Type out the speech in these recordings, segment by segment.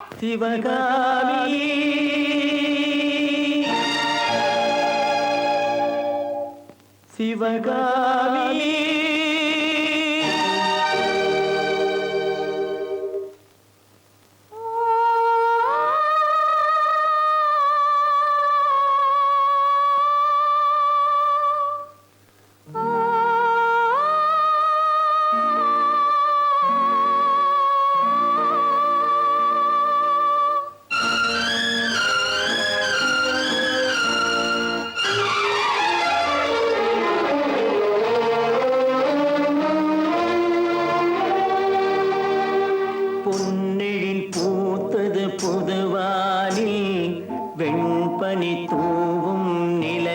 शिवगामी। शिवगामी। பனி தூவும் நில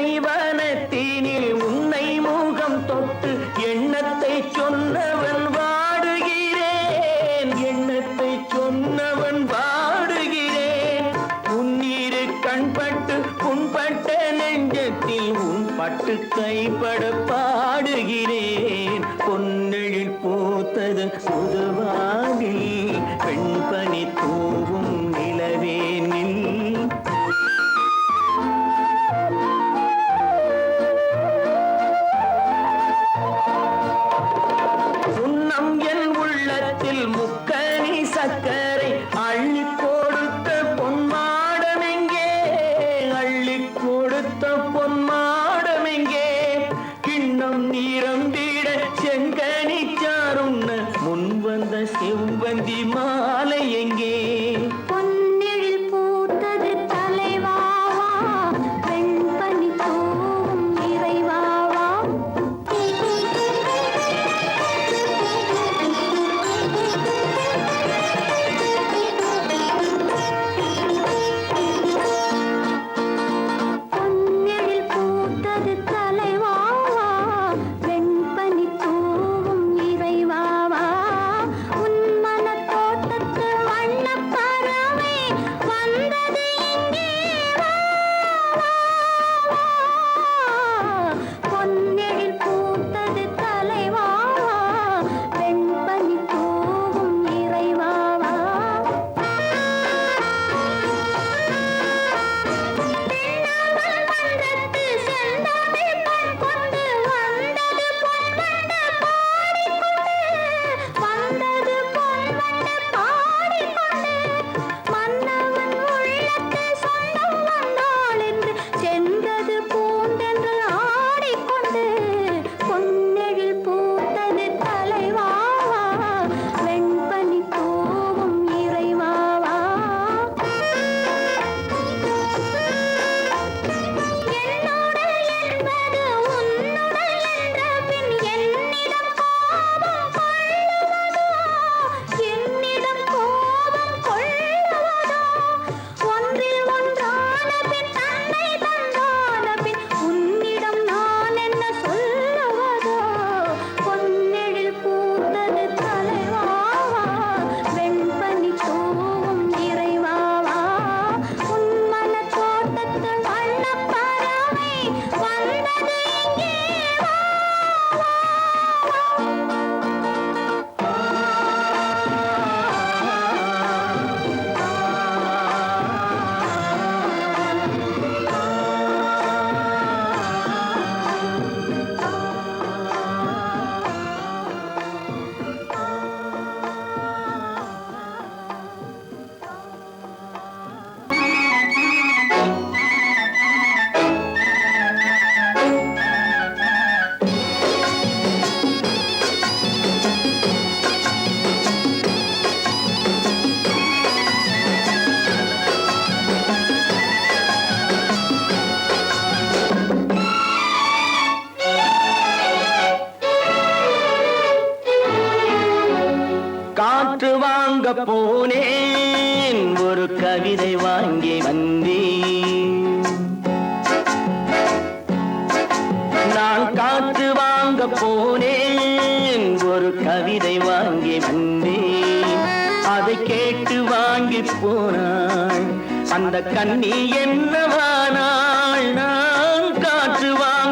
முல்லை வனத்தினில் உன்னை முகம் தொட்டு எண்ணத்தை சொன்னவன் வாடுகிறேன். எண்ணத்தை சொன்னவன் வாடுகிறேன். உன்னீரு கண்பட்டு புண்பட்ட நெஞ்சத்தில் உன் பட்டு கைப்படப்பா பிறந்திட செங்கல்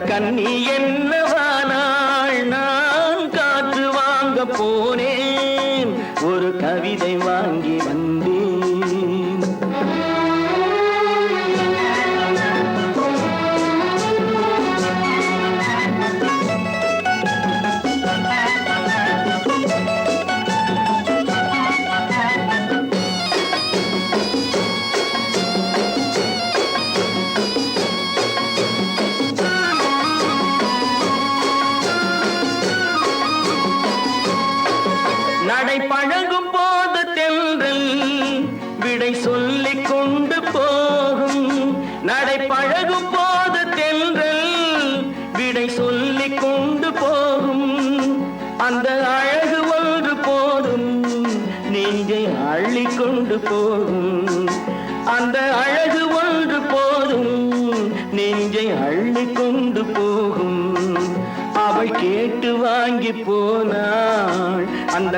கண்ணி என்ன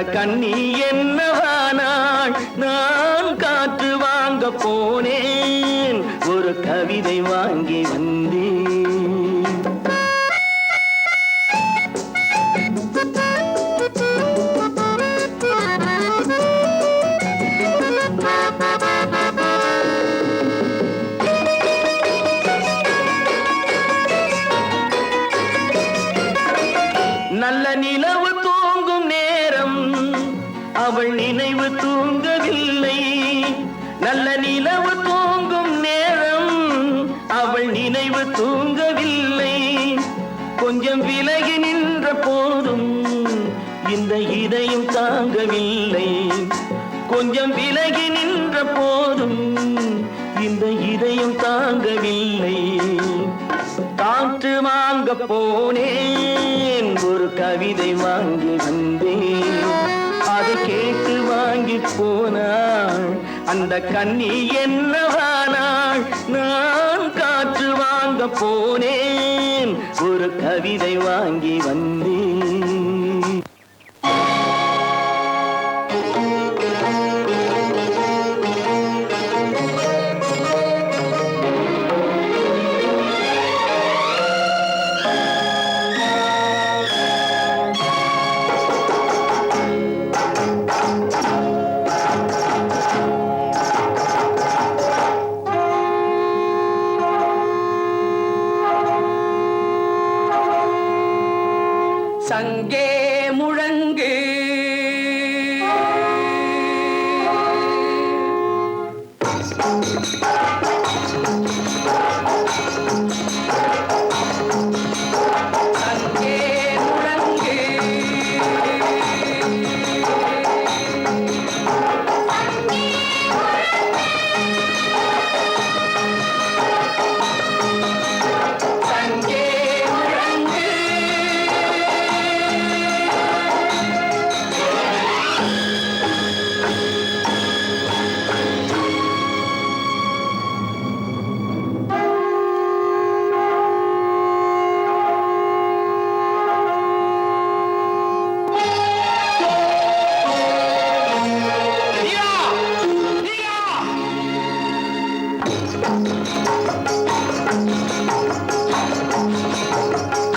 கண்ணீர் கொஞ்சம் விலகி நின்ற போதும் இந்த இதயம் தாங்கவில்லை. காற்று வாங்க போனேன் ஒரு கவிதை வாங்கி வந்தேன். அது கேட்டு வாங்கி போனாள் அந்த கண்ணி என்னவானாள் நான் காற்று வாங்க போனேன் ஒரு கவிதை வாங்கி வந்தேன். Música Thank you.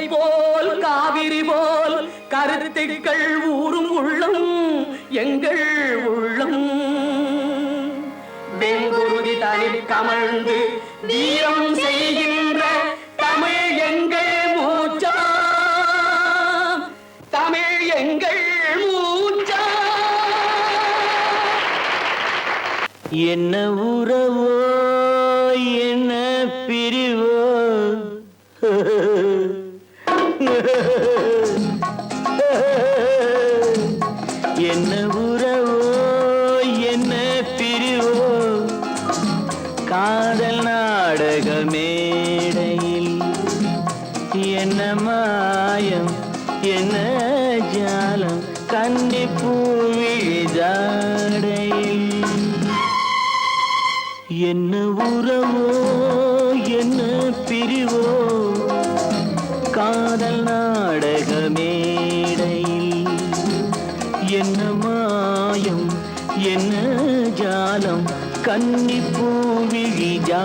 கங்கை போல் காவிரி போல் கருத்துக்கள் ஊரும் உள்ளம் எங்கள் உள்ளம். வெங்குருதி தனில் கமழ்ந்து தீரம் செய்கின்ற தமிழ் எங்கள் மூச்சா தமிழ் எங்கள் மூச்சா என்ன உறவோ കാലം കന്നിപ്പൂവിഴാടയിൽ എന്ന ഉറവോ എന്ന പിരിവോ കാതൽ നാടകമേടയിൽ എന്ന മായം എന്ന ജാലം കന്നിപ്പൂവിഴാ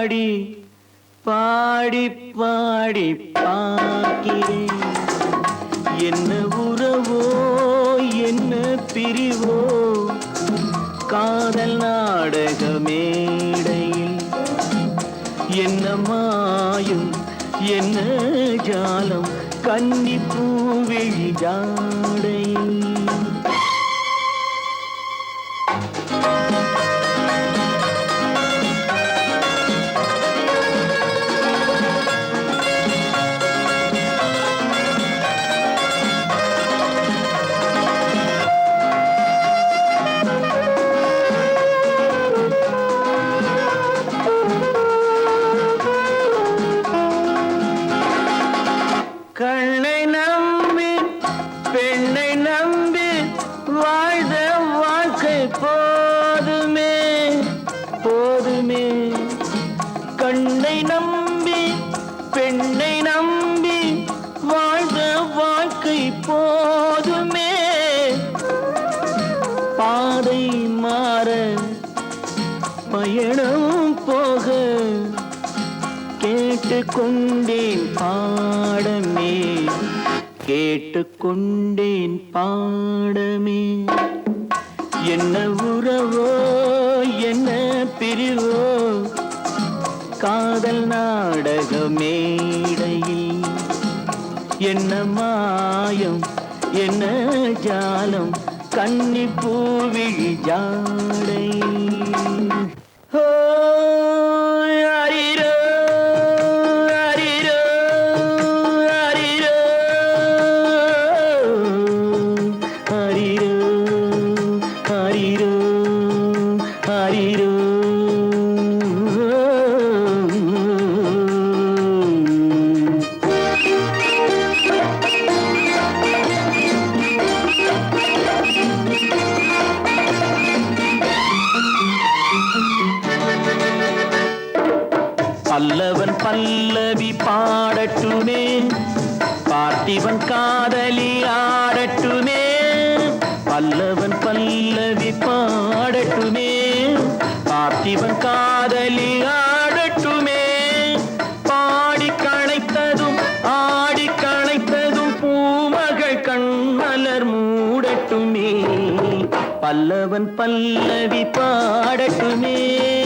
பாடி பாடி பாடி பார்க்கிறேன் என்ன உறவோ என்ன பிரிவோ காதல் நாடக மேடையில். என்ன மாயும் என்ன ஜாலம் கன்னி பூவிழி ஜாடை. கொண்டேன் பாடமே. கேட்டுக்கொண்டேன் பாடமே. என்ன உறவோ என்ன பிரிவோ காதல் நாடக மேடையில் என்ன மாயம் என்ன ஜாலம் கன்னி பூவிழி ஜாலம் பல்லவன் பல்லவி பாடட்டுமே.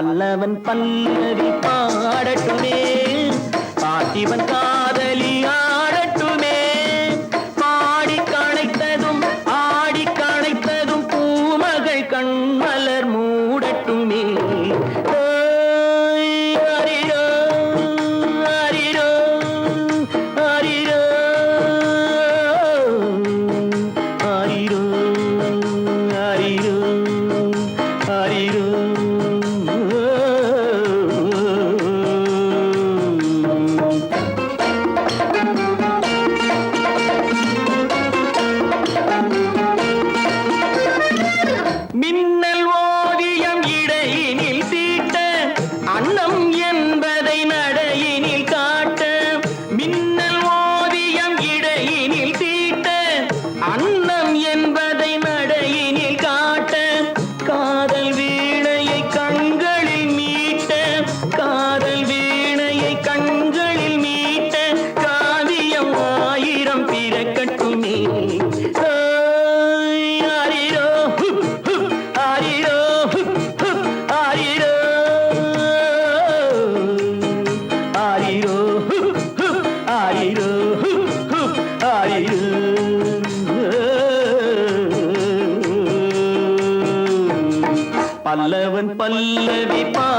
பல்லவன் பல்லவி பாடட்டுமே. பாட்டிவன் கா பல்லவன் பல்லவி பா